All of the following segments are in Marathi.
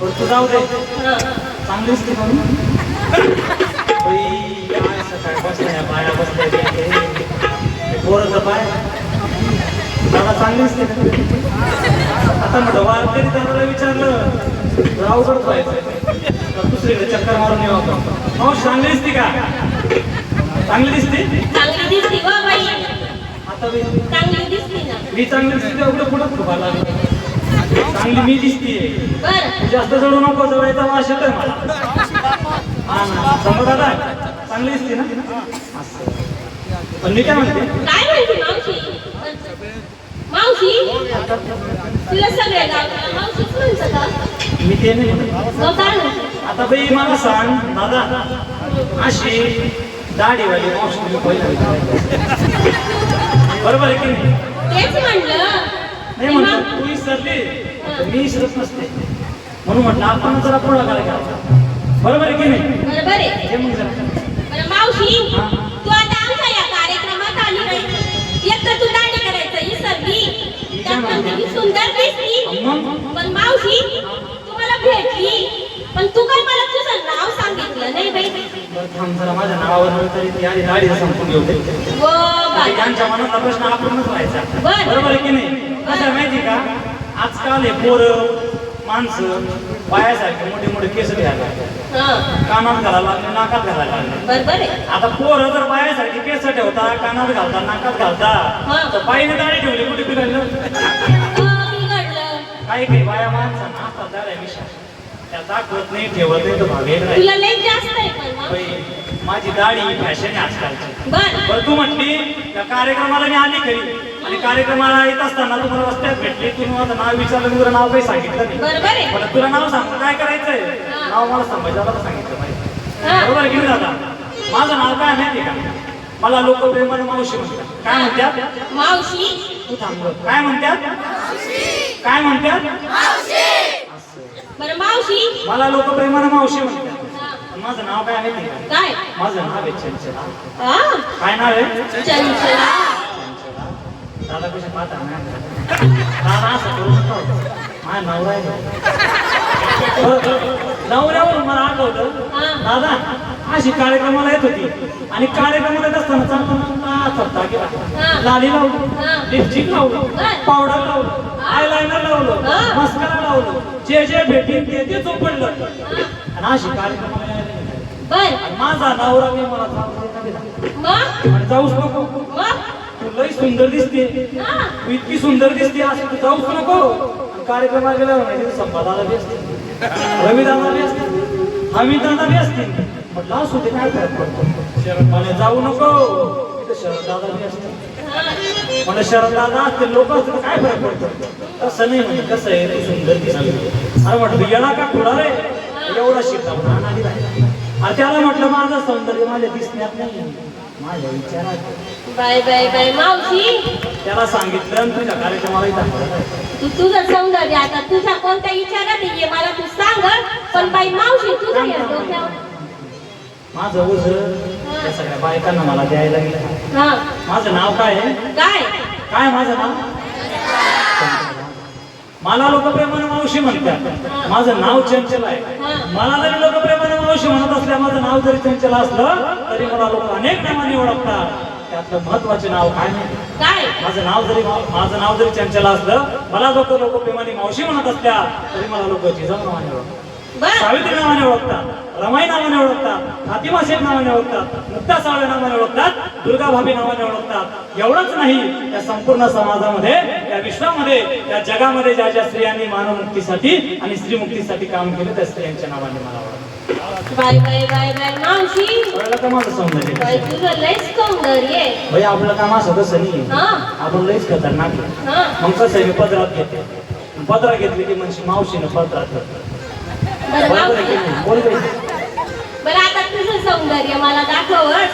बरं तू जाऊ दे. हं. चांगली दिसते म्हणून काय सकाळ बसल्या बाया बसल्या ते पोरं पाय. मला चांगली दिसते का? आता म्हटलं वारकरी त्याला विचारलं. अवघड व्हायचं तर दुसरीकडे चक्कर मारून येऊ आपण. हो चांगली दिसते का? चांगली दिसते? चांगली आता मी चांगली दिसती ना. मी चांगली दिसते एवढं पुढं फुगा लागली? चांगली मी दिसतीये. जास्त जळू नको जवळचा वास येतोय मला. समोर दादा चांगली दिसते ना. पण मी काय म्हणते? मी ते नाही आता बाई मला सांग दादा अशी दाढीवाली मावशी पहिला. बरोबर आहे की नाही? तेच म्हणलं. नाही म्हणलं तू विसरली तर मी विसरत नसते. म्हणून म्हटलं आपण जरा पुढाकार घ्यावा बरोबर आहे की नाही? बरोबर आहे. हे मग जरा. बरं मावशी तू आता आमच्या या कार्यक्रमात आली नाही एक तर तू दांडी करायचं किती सुंदर दिसली मग? पण मावशी भेटली. पण तू काय मला तुझं नाव सांगितलं नाही बाई? बरं थांब जरा माझ्या नावावर तरी ती आधी दाढी संपून घेऊ दे. व बाई. यांच्या मनातला प्रश्न आपणच व्हायचा. बरं. बरोबर आहे की नाही? कसं आहे माहिती का? आजकाल हे पोरं माणसं बायासारखे मोठे मोठे केस घ्यायला लागले. हं, कानात घालायला लागले नाकात घालायला लागले. बरोबर आहे. आता पोरं जर बायासारखी केस ठेवता कानात घालता नाकात घालता हा. तर बाईने दाढी ठेवली कुठे बिघडलं? काही काही बाया माणसांना हातात दाड्या विषय त्या दाखवत नाही ठेवत नाही तर भावेल नाही तुला लई जास्त आहे पण मावशी. बाई, माझी दाढी फॅशन आहे आजकालची. बर. बरं तू म्हटली त्या कार्यक्रमाला मी आली खरी. आणि कार्यक्रमाला येत असताना तुम्हाला रस्त्यात भेटली. तुम्ही माझं नाव विचारलं तुला नाव काही सांगितलं नाही. आहे. पण तुला नाव सांग काय करायचंय. नाव मला समजायला सांगितलं पाहिजे. बरोबर घेऊन दादा? माझं नाव काय माहिती का? मला लोक प्रेमाने मावशी म्हणतात. काय म्हणतात? मावशी. तू थांबलो काय म्हणतात? काय म्हणतात. बरं मावशी. मला लोक प्रेमाने मावशी म्हणतात. माझं नाव काय का? काय? माझं नाव आहे चंचला. काय नाव आहे? चंचला. दादा कशा पाहता ना दादा असं करू नका माझा नवरा आहे नवऱ्यावरून मला आठवलं हा. दादा अशी कार्यक्रमाला येत होती आणि कार्यक्रमाला येत असताना चांगला हा. केला लाली लावली. लिपस्टिक लावलं. पावडर लावलं आयलायनर लावलं. मस्करा लावलं जे जे भेटीन ते ते चोपडलं आणि अशी कार्यक्रमाला गेली. माझा नवरा मी मला जाऊच नको लई सुंदर दिसते. हा. इतकी सुंदर दिसते असं तू जाऊच नको. कार्यक्रमाला गेल्यावर माहिती संपादाला बी असते. रवी दादा बी असते. हमी दादा बी असते. म्हटलं असू ते काय? फरक पडतो जाऊ नको. शरद दादा बी असते. म्हणजे शरद दादा असते लोक असते काय फरक पडतो? तसं नाही म्हणजे कसं आहे तू सुंदर दिसते अरे म्हटलं येणार का थोडा रे? एवढा शिकला म्हणून. अरे त्याला म्हटलं माझं सौंदर्य माझ्या दिसण्यात नाही. माझ्या विचारात बाय बाय बाय. मावशी. त्याला सांगितलं आणि तुझ्या कार्यक्रमाला दाखवलं तू तुझं सौंदर्य आता. तुझ्या कोणत्या विचारात ये मला तू सांग हं. पण बाई मावशी तुझं या डोक्यावर? माझं ओझ त्या सगळ्या बायकांना मला द्यायला गेलं. हा. माझं नाव काय आहे? काय? काय माझं नाव? मला लोक प्रेमाने मावशी म्हणतात. माझं नाव चंचल आहे. मला जरी लोक प्रेमाने मावशी म्हणत असल्या माझं नाव जरी चंचल असलं तरी मला लोक अनेक नावाने ओळखतात. त्यातलं महत्त्वाचे नाव काय काय? माझं नाव जरी माझं नाव जरी चंचल असलं मला लोक लोक प्रेमाने मावशी म्हणत असल्या तरी मला लोक जिजाऊ नावाने ओळखतात सावित्री नावाने ओळखतात रमाई नावाने ओळखतात फातिमा शेख नावाने ओळखतात मुक्ता सावळे नावाने ओळखतात दुर्गा भाभी नावाने ओळखतात. एवढंच नाही या संपूर्ण समाजामध्ये या विश्वामध्ये या जगामध्ये ज्या ज्या स्त्रियांनी मानवमुक्तीसाठी आणि स्त्रीमुक्तीसाठी काम केलं त्या स्त्रियांच्या नावाने मला ओळखतात बाय बाय बाय बाय मावशी. कळलं का माझं सौंदर्य बाई तुझं लयच सौंदर्य आहे. भाई आपलं काम असं तसं नाही आपण लईच खतरनाक मग कसं मी पदरात घेते. पदरात घेतली की म्हणजे मावशीनं पदरात घेतलं. बरं आता तुझं सौंदर्य मला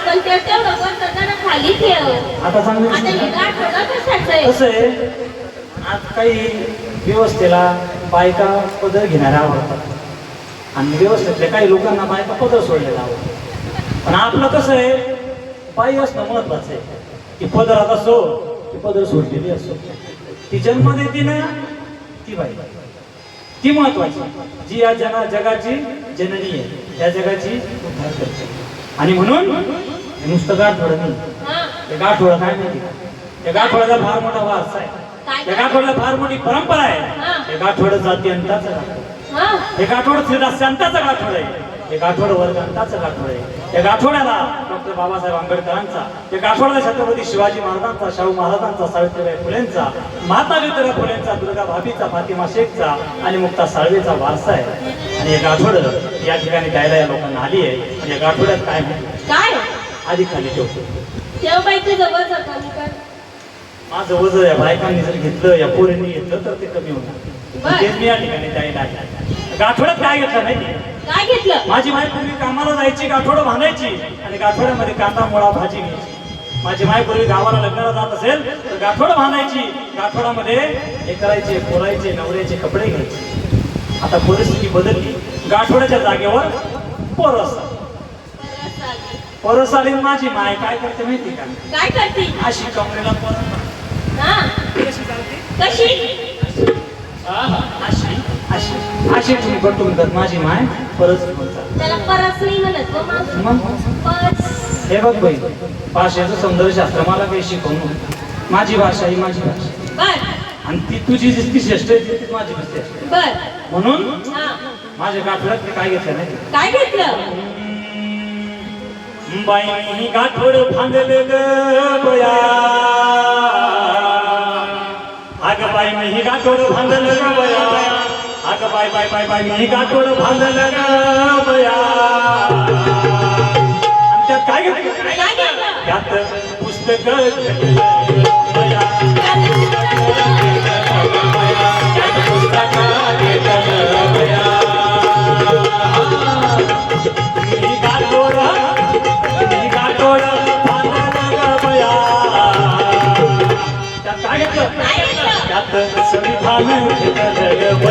पण ते तेवढं खाली ठेव. आता आता हे? दाखवलं कशाचं आहे. कसं आहे? आज काही व्यवस्थेला बायका पदर घेणाऱ्या आवडतात. आणि व्यवस्थेतल्या काही लोकांना बायका पदर सोडलेला आवडतात. पण आपलं कसं आहे? बाई असणं महत्वाचं आहे. की पदरात असो की पदर सोडलेली असो. ती जन्म देते ना ती बाई. ती महत्वाची. जी या जना जगाची जननी आहे. त्या जगाची उद्धार करते आणि म्हणून नुसतं गाठोडं नाही. हा. गाठोडं काय माहिती त्या गाठोड्याचा फार मोठा वारसा आहे. त्या गाठोड्याला फार मोठी परंपरा आहे. हा. हे गाठोडं जाती अंताचं गाठोडं. हा. गाठोड श्रीदास्यांताचं गाठोड आहे. हे गाठोड वर्गांताचं गाठोड आहे या गाठोड्याला डॉक्टर बाबासाहेब आंबेडकरांचा या गाठोड्याला छत्रपती शिवाजी महाराजांचा शाहू महाराजांचा सावित्रीबाई फुलेंचा महात्मा ज्योतिराव फुलेंचा दुर्गा भाभीचा फातिमा शेखचा आणि मुक्ता साळवेचा वारसा आहे. आणि हे गाठोड या ठिकाणी द्यायला या लोकांना आली आहे. आणि या गाठोड्यात काय? काय? आधी खाली ठेवतो माझं वजन या बायकांनी जर घेतलं या पोरींनी घेतलं तर ते कमी होणार. तेच मी या ठिकाणी द्यायला आले. गाठोड्यात काय घेतलं माहिती काय घेतलं? माझी माय पूर्वी कामाला जायची गाठोडं बांधायची आणि गाठोड्यामध्ये कांदा मुळा भाजी घ्यायची. माझी माय पूर्वी गावाला लग्नाला जात असेल तर गाठोडं बांधायची. गाठोडामध्ये हे करायचे पोरायचे नवऱ्याचे कपडे घ्यायचे. आता परिस्थिती बदलली. गाठोड्याच्या जागेवर परस परस आली आणि माझी माय काय करते माहिती का? काय करते? अशी कमरेला परत कशी चालते कशी? अशी अशी अशी तुम्ही माझी माय म्हणतात. त्याला परस नाही म्हणत व मावशी. मग? परस हे बघ बाई भाषेचं सौंदर्यशास्त्र मला काही शिकवू नको. माझी भाषा ही माझी भाषा. बर. आणि ती तुझी जितकी श्रेष्ठ आहे ती माझी श्रेष्ठ आहे. बर. म्हणून हा. माझ्या गाठोड्यात मी काय घेतलं नाही? काय घेतलं? बाई गाठोड फांदल ग बया. अग बाई मी गाठोड फांदल ग बया अग बाय बाय बाय बाय मी गाठोड फांदल बया आणि काय घेतलं काय त्यात पुस्तक पुस्तक त्यात संविधान घेतलं त्यात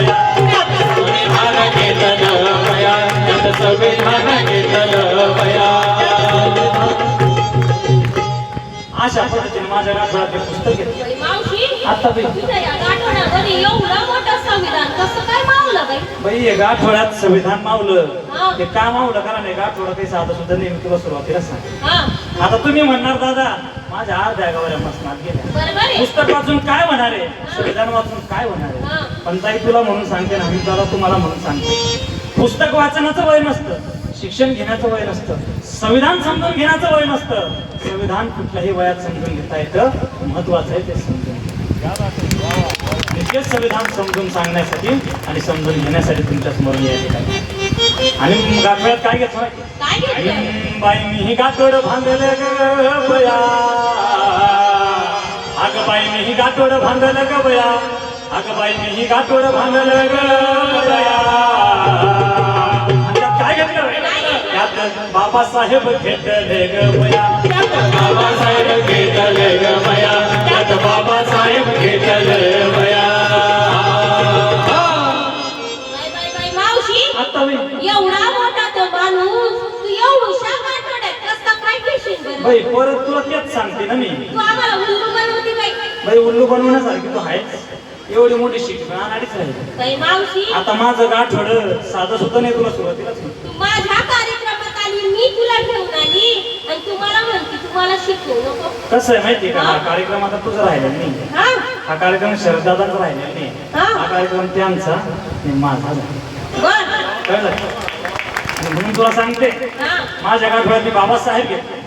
घेतलं अशा पद्धतीने माझ्या ते पुस्तक. घेतलं आता बाई. एवढं मोठं संविधान कसं काय मावलं. ते का मावलं? कारण हे गाठोडा काही साधं सुद्धा तुला सुरुवातीला सांग हा. आता तुम्ही म्हणणार दादा माझ्या अर्ध्या गावाला मसनात गेल्या पुस्तक वाचून काय होणार आहे? संविधान वाचून काय होणार. आहे? पण ताई तुला म्हणून सांगते ना मी दादा तुम्हाला म्हणून सांगते. पुस्तक वाचनाचं वय नसतं शिक्षण घेण्याचं वय नसतं संविधान समजून घेण्याचं वय नसतं. संविधान कुठल्याही वयात समजून घेता येतं. महत्वाचं आहे ते समजून संविधान समजून सांगण्यासाठी आणि समजून घेण्यासाठी तुमच्यासमोर यायला. आणि मग गाठोड्यात काय घेतलं बाई मी गाठोड ग बया. अग बाई मी गाठोड भांगल ग बया. अग बाई मी गाठोड भांगल ग बया. आणि त्यात काय घेतलं? त्यात बाबासाहेब घेतले ग बया. बाबासाहेब घेतले ग बया. त्यात बाबासाहेब घेतले बया. आता मी एवढा मोठा तो माणूस तू एवढूशा गाठोड्यात कसं काय घेशील बरं? बाई परत तुला तेच सांगते ना मी. तू आम्हाला उल्लू बनवती बाई. बाई उल्लू बनवण्यासारखी तू आहेच एवढी मोठी शिकवण अडीच राहिली मावशी. आता माझं गाठोड साधं सुद्धा नाही तुला. तू माझ्या कार्यक्रमात आली मी तुला घेऊन आली आणि तू मला म्हणते तू मला शिकवू नको. कसं आहे माहितीये का? हा. कार्यक्रम आता तुझा राहिलेला नाही. हा. कार्यक्रम शरदादांचा राहिलेला नाही. हा. कार्यक्रम त्यांचा माझा झाला. कळलं? म्हणून तुला सांगते माझ्या गाठोड्यात बाबासाहेब घेतले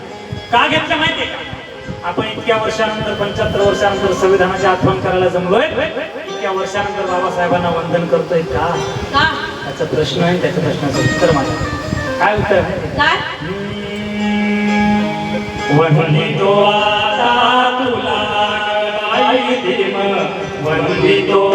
का घेतलं माहितीये का? आपण इतक्या वर्षानंतर पंच्याहत्तर वर्षानंतर संविधानाची आठवण करायला जमलोय. इतक्या वर्षानंतर बाबासाहेबांना वंदन करतोय का? त्याचा प्रश्न आहे त्याच्या प्रश्नाचं उत्तर माझं काय उत्तर? वंदितो आता तुला वंदितो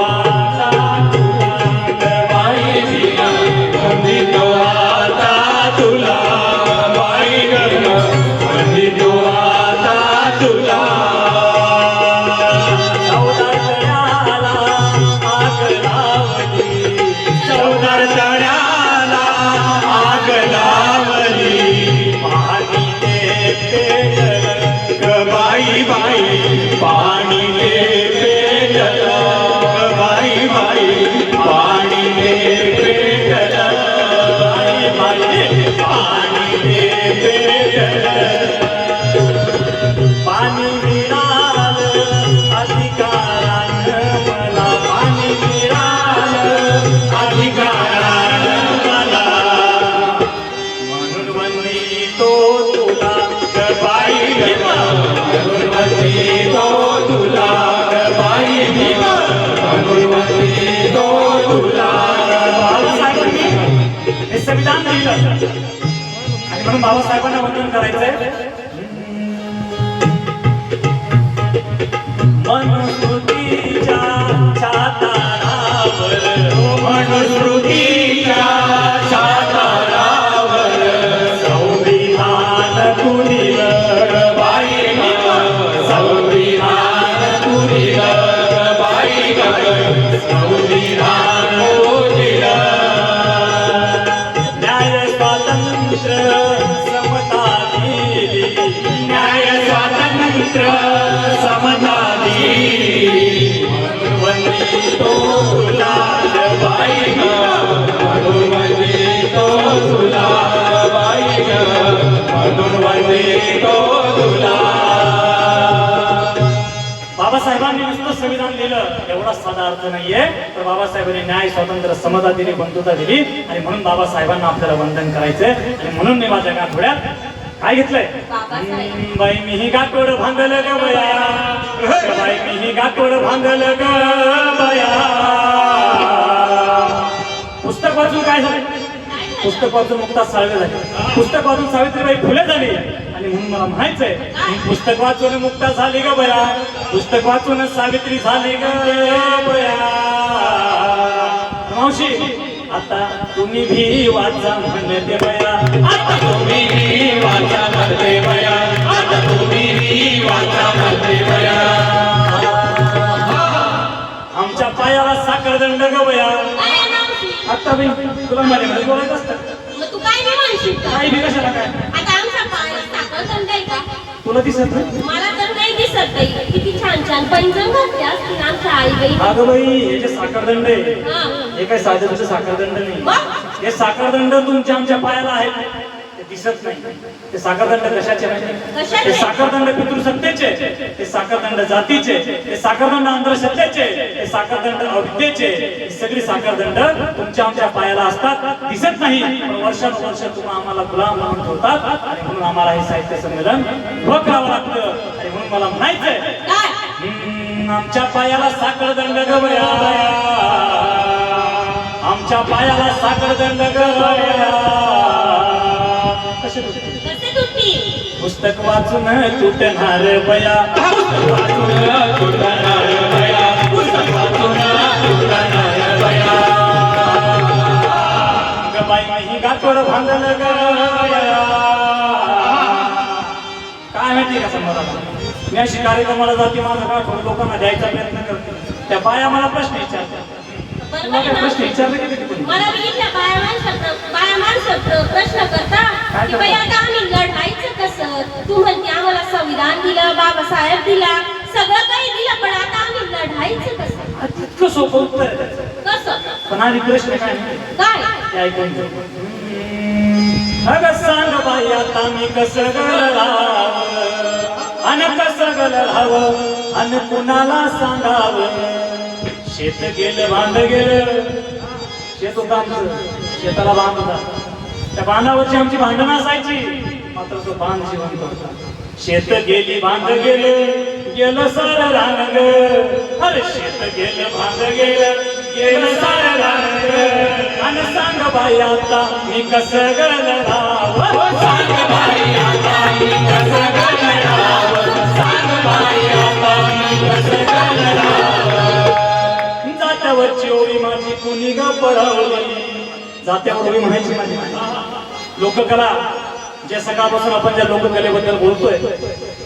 म्हणून बाबासाहेबांना वंदन करायचंय. मित्र समजाली तुला बाई तुला बाई तुला बाबासाहेबांनी नुसतं संविधान लिहिलं एवढा साधा अर्थ नाहीये. तर बाबासाहेबांनी न्याय स्वातंत्र्य समता दिली बंधुता दिली. आणि म्हणून बाबासाहेबांना आपल्याला वंदन करायचंय. आणि म्हणून मी माझ्या गाठोड्यात काय घेतलंय? बाई मी ही गाठोड भांगल ग बया. बाई मी ही गाठोड भांगल ग बया. पुस्तक वाचून काय झालं? पुस्तक वाचून मुक्ता साळवे झाले. पुस्तक वाचून सावित्रीबाई फुले झाली. आणि म्हणून मला म्हणायचंय आहे पुस्तक वाचून मुक्ता झाली ग बया. पुस्तक वाचून सावित्री झाली ग बया. मावशी आता तुम्ही भी वाचा म्हणते बया. आता तुम्ही वाचा म्हणते बया. आता तुम्ही वाचा म्हणते बया. आमच्या पायाला साखरदंड ग बया? आता बाई तुला मध्ये मध्ये बोलायचं असतं. तू काय नाही म्हणशील कशाला काय? आता आमच्या पायाला साखर दंड आहे का? तुला दिसत नाही? मला तर नाही दिसत ताई किती छान छान पैंजण घातले असतील आमच्या आई बाई अगं बाई हे जे साखरदंड आहे हा. काय साधे तुझे साखरदंड नाही? हे साखरदंड तुमच्या आमच्या पायाला आहेत. ते दिसत नाही. ते साखरदंड कशाचे नाही? ते साखरदंड पितृसत्तेचे ते साखरदंड जातीचे ते साखरदंड अंधश्रद्धेचे ते साखरदंड अविद्येचे ही सगळी साखरदंड तुमच्या आमच्या पायाला असतात. दिसत नाही. पण वर्षानुवर्ष तुम्ही आम्हाला गुलाम म्हणून ठेवतात. आणि म्हणून आम्हाला हे साहित्य संमेलन करावं लागतं. आणि म्हणून मला म्हणायचंय आमच्या पायाला साखर दंड गवया आमच्या पायाला साखर दंड गवया कसे पुस्तक वाचून तुटणार बया वाचून तुटणार बया पुस्तक वाचून तुटणार बया. ग बाई गाठोड भांडल गया काय माहिती का समजा मी अशी कार्यक्रमाला जाते माझं गाठोड लोकांना द्यायचा प्रयत्न करते त्या बाया मला प्रश्न विचारतात तुला काय प्रश्न? विचारले की नाही कोणी? मला बघितल्या बाया माणसं बाया माणसं प्रश्न करता की बाई आता आम्ही लढायचं कसं तू म्हणते आम्हाला संविधान दिलं बाबासाहेब दिला सगळं काही दिलं पण आता आम्ही लढायचं कसं इतकं सोपं उत्तर. कसं पण आधी प्रश्न काय? काय ऐकून. अगं सांग बाई आता मी कसं गळावं अन कसं गळावं अन कुणाला सांगावं? शेत गेलं बांध गेलं. शेत होतं आमचं. शेताला बांध होता. त्या बांधावरची आमची भांडणं असायची. मात्र तो बांध जिवंत होता. शेत गेली बांध गेले. गेलं सार रान अरे शेत गेलं बांध गेलं. गेलं सार रान अन आणि सांग बाई आता मी कसं गल सांग बाई आता मी कसं जात्यावर उभी म्हणायची माझी लोककला जे सकाळपासून आपण ज्या लोककलेबद्दल बोलतोय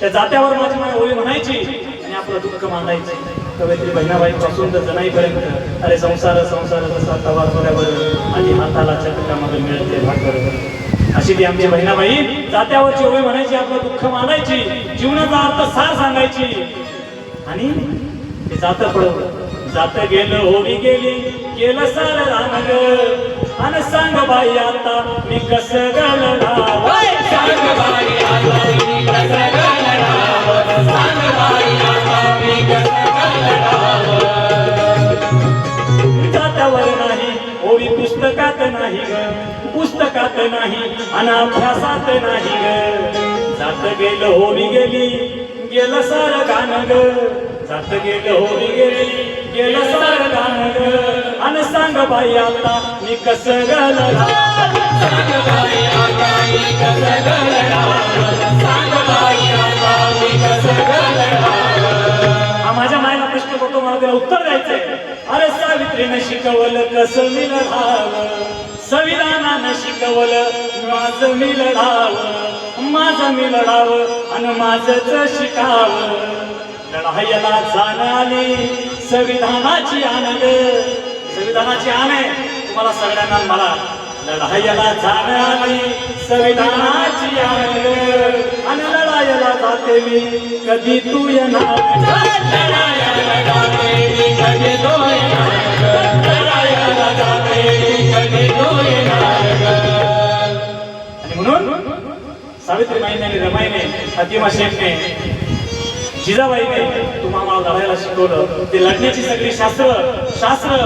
त्या जात्यावर माझी माझी होळी म्हणायची आणि आपलं दुःख मांडायचं. कवयत्री बहिणाबाई पासून तर जनाईपर्यंत अरे संसार संसार जसा तवा थोड्यावर आणि हाताला चटकामध्ये मिळते भाकर. अशी ती आमची बहिणाबाई जात्यावरची ओळी म्हणायची आपलं दुःख मांडायची जीवनाचा अर्थ सार सांगायची. आणि ते जात पडवलं जात गेलं होळी गेली गेलं सार रान आणि सांग बाई आता मी कसं गळणार सांग बाई आता मी कसं गळावं सांग बाई आता मी कसं गळावं जात्यावर नाही ओळी पुस्तकात नाही ग. पुस्तकात नाही आणि अभ्यासात नाही ग. जात गेलं होळी गेली गेलं सार गाणं ग. गेलं होरी गेलं आणि सांग बाई आता मी कसं गलं सांग बाई आता मी सांग बाई आता मी माझ्या मायला प्रश्न करतो मला त्याला उत्तर द्यायचंय. अरे सावित्रीनं शिकवलं कसं मी लढावं. संविधानानं शिकवलं माझं मी लढावं. माझं मी लढावं आणि माझंच शिकावं. लढायला जाणारी संविधानाची आनंद. संविधानाची आण आहे. तुम्हाला सगळ्यांना मला लढायला जाणारी संविधानाची आनंद आणि लढायला जाते मी. कधी तू येणार? लढायला जाते मी कधी येणार लढायला जाते मी कधी येणार आणि म्हणून सावित्रीबाईने रमाईने फातिमा शेखने जिजाबाईने तुम्हाला लढायला शिकवलं. ते लढण्याची सगळी शास्त्र शास्त्र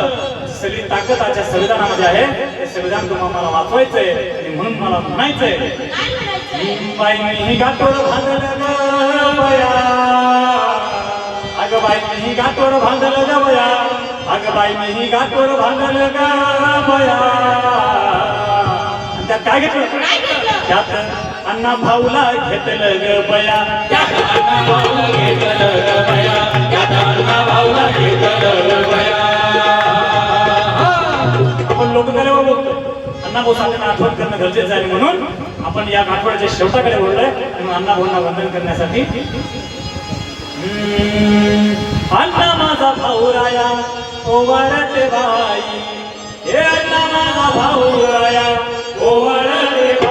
सगळी ताकद आजच्या संविधानामध्ये आहे. संविधान तुम्हाला मला वाचवायचंय आणि म्हणून मला म्हणायचंय. बाई मी गाठोड बांधलं ग बया अगं बाई गाठोड बांधलं ग बया अगं बाई गाठोड बांधलं ग बया आणि त्यात काय घेतलं? काय घेतलं? त्यात अण्णा भाऊला घेतलं ग बया. अण्णा भाऊला घेतलं ग बया. त्यात अण्णा भाऊला घेतलं ग बया. आपण लोककलेवर बोलतो अण्णा भाऊ साहेबांना आठवण करणं गरजेचं आहे म्हणून आपण या आठवड्याच्या शेवटाकडे बोललोय म्हणून अण्णा भाऊंना वंदन करण्यासाठी. अण्णा माझा भाऊ राया ओवाळते बाई. हे अण्णा माझा भाऊ राया ओवाळते बाई.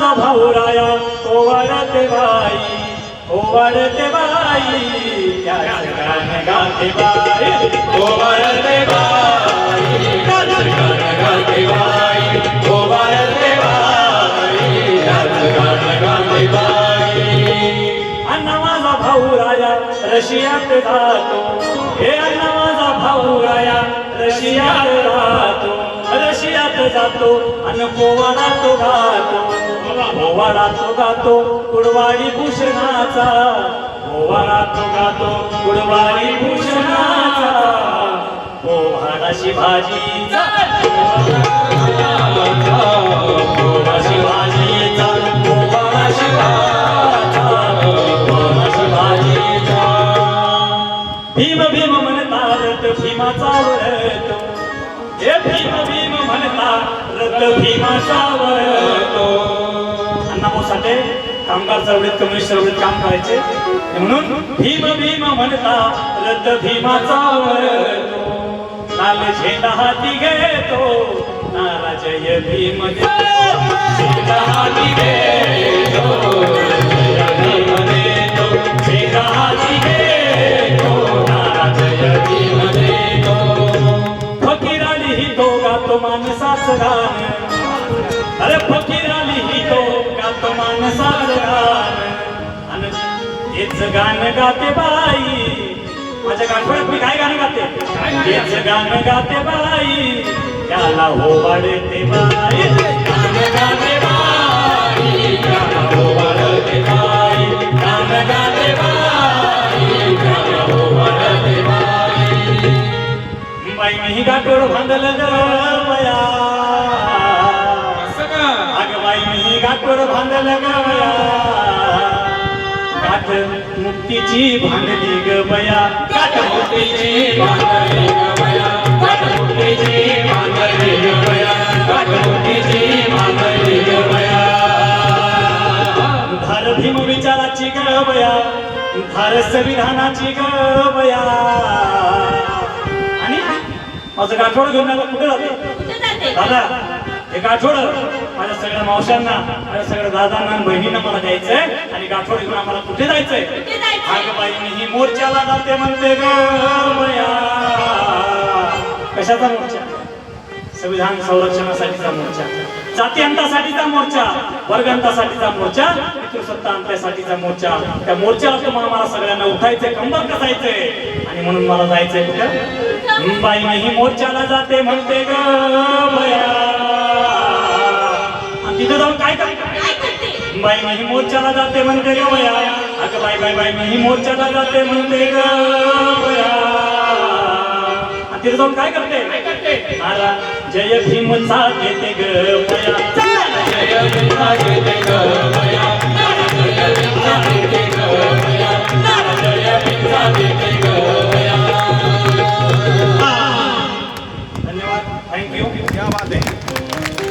अण्णा माझा भाऊ राया ओवाळते बाई ओवाळते बाई गाते बाई ओवाळते बाई. गाते बाई. ओवाळते बाई. गाते बाई. अण्णा माझा भाऊ राया रशियात जातो हे अण्णा माझा भाऊ राया रशियात राहतो रशियात जातो आणि पोवाडा तो गातो पोवाडा तो गातो कुडवाडी भूषणाचा. पोवाडा तो गातो कुडवाडी भूषणाचा. हो, पोवाडा शिवाजीचा पोवाडा शिवाजीचा पोवाडा शिवाचा पोवाडा भीम भीम म्हणता रथ भीमाचा वळतो हे भीम भीम म्हणता रथ भीमाचा वळतो साठे कामगार चळवळीत कम्युनिस्ट चळवळीत काम करायचे. म्हणून भीम भीम म्हणता रद्द भीमाचा लाल झेंडा हाती घेतो. नारा जय भीम झेंडा हाती घेतो. भीम देतो झेंडा हाती घेतो. नारा जय भीम देतो फकीराली ही तो गातो माणसाचं अरे गातो माणसाचं गाणं आणि हेच गाणं गाते बाई माझ्या गाठवड्यात मी काय गाणं गाते हेच गाणं गाते बाई त्याला हो वाढते बाई गाणं गाते बाई. गाणं ओवाळते बाई. गाणं गाते बाई. ओवाळते बाई. बाई मी गाठोड बांधलं ग? अग बाई मी गाठोड बांधलं ग बया. गाठ मुक्तीची भांडली ग बया. काठमुठीची बांधली ग बया. काठमुठीची बांधली ग बया. काठमुठीची बांधली ग बया. धार भीम विचाराची ग बया. धार संविधानाची ग बया. आणि? माझं गाठोड घेऊन कुठे जाते? दादा हे गाठोड. सगळ्या मावशांना सगळ्या दादांना बहिणींना मला द्यायचंय. आणि गाठोड घेऊन आम्हाला कुठे जायचंय? अगं बाई मी ही मोर्चाला जाते म्हणते ग बया कशाचा मोर्चा? संविधान संरक्षणासाठीचा मोर्चा. जाती अंतासाठीचा मोर्चा वर्ग अंतासाठीचा मोर्चा पितृसत्ता अंतासाठीचा मोर्चा. त्या मोर्चाला तुम्हाला मला सगळ्यांना उठायचंय कंबर कसायचंय. आणि म्हणून मला जायचंय कुठं? बाई मी ही मोर्चाला जाते म्हणते ग बया आणि तिथं जाऊन काय करते? बाई माझी मोर्चाला जाते म्हणते ग बया अगं बाई बाई बाई माझी मोर्चाला जाते म्हणते ग बया तिथं जाऊन काय करते? मला जय भीमचा देते ग जय भीमचा देते ग बया जय भीमचा देते ग बया जय भीमचा देते ग धन्यवाद थँक्यू क्या बात है.